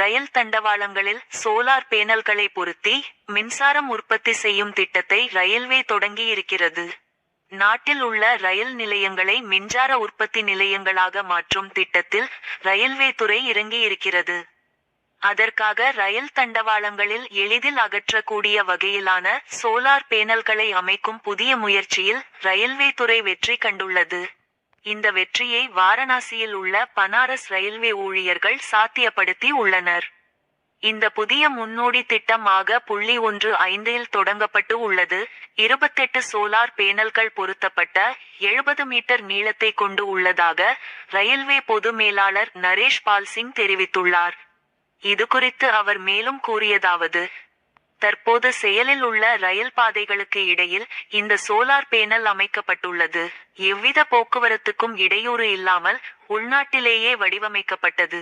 ரயில் தண்டவாளங்களில் solar பேனல்களை பொருத்தி மின்சாரம் உற்பத்தி செய்யும் திட்டத்தை ரயில்வே தொடங்கியிருக்கிறது. நாட்டில் உள்ள ரயில் நிலையங்களை மின்சார உற்பத்தி நிலையங்களாக மாற்றும் திட்டத்தில் ரயில்வே துறை இறங்கியிருக்கிறது. அதற்காக ரயில் தண்டவாளங்களில் எளிதில் அகற்றக்கூடிய வகையிலான சோலார் பேனல்களை அமைக்கும் புதிய முயற்சியில் ரயில்வே துறை வெற்றி கண்டுள்ளது. இந்த வெற்றியை வாரணாசியில் உள்ள பனாரஸ் ரயில்வே ஊழியர்கள் சாத்தியப்படுத்தி உள்ளனர். இந்த புதிய முன்னோடி திட்டம் ஆக புள்ளி ஒன்று ஐந்தில் தொடங்கப்பட்டு உள்ளது. இருபத்தெட்டு சோலார் பேனல்கள் பொருத்தப்பட்ட எழுபது மீட்டர் நீளத்தை கொண்டு உள்ளதாக ரயில்வே பொது மேலாளர் நரேஷ் பால் சிங் தெரிவித்துள்ளார். இது குறித்து அவர் மேலும் கூறியதாவது தற்போது செயலில் உள்ள ரயில் பாதைகளுக்கு இடையில் இந்த சோலார் பேனல் அமைக்கப்பட்டுள்ளது. எவ்வித போக்குவரத்துக்கும் இடையூறு இல்லாமல் உள்நாட்டிலேயே வடிவமைக்கப்பட்டது.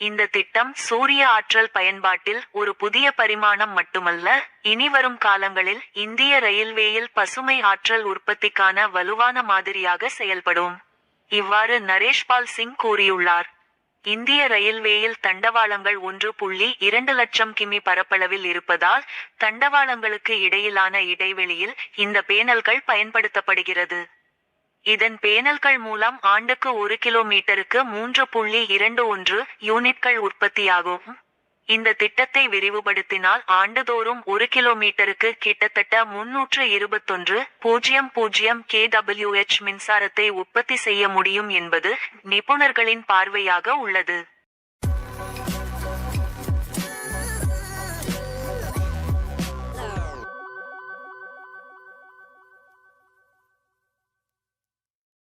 இந்த திட்டம் சூரிய ஆற்றல் பயன்பாட்டில் ஒரு புதிய பரிமாணம் மட்டுமல்ல இனிவரும் காலங்களில் இந்திய ரயில்வேயில் பசுமை ஆற்றல் உற்பத்திக்கான வலுவான மாதிரியாக செயல்படும். இவ்வாறு நரேஷ்பால் சிங் கூறியுள்ளார். இந்திய ரயில்வேயில் தண்டவாளங்கள் ஒன்று புள்ளி இரண்டு லட்சம் கிமி பரப்பளவில் இருப்பதால் தண்டவாளங்களுக்கு இடையிலான இடைவெளியில் இந்த பேனல்கள் பயன்படுத்தப்படுகிறது. இதன் பேனல்கள் மூலம் ஆண்டுக்கு ஒரு கிலோமீட்டருக்கு மூன்று புள்ளி இரண்டு ஒன்று யூனிட்கள் உற்பத்தியாகும். இந்த திட்டத்தை விரிவுபடுத்தினால் ஆண்டுதோறும் ஒரு கிலோமீட்டருக்கு கிட்டத்தட்ட முன்னூற்று இருபத்தொன்று பூஜ்ஜியம் பூஜ்ஜியம் கேடபிள்யூஎச் மின்சாரத்தை உற்பத்தி செய்ய முடியும் என்பது நிபுணர்களின் பார்வையாக உள்ளது.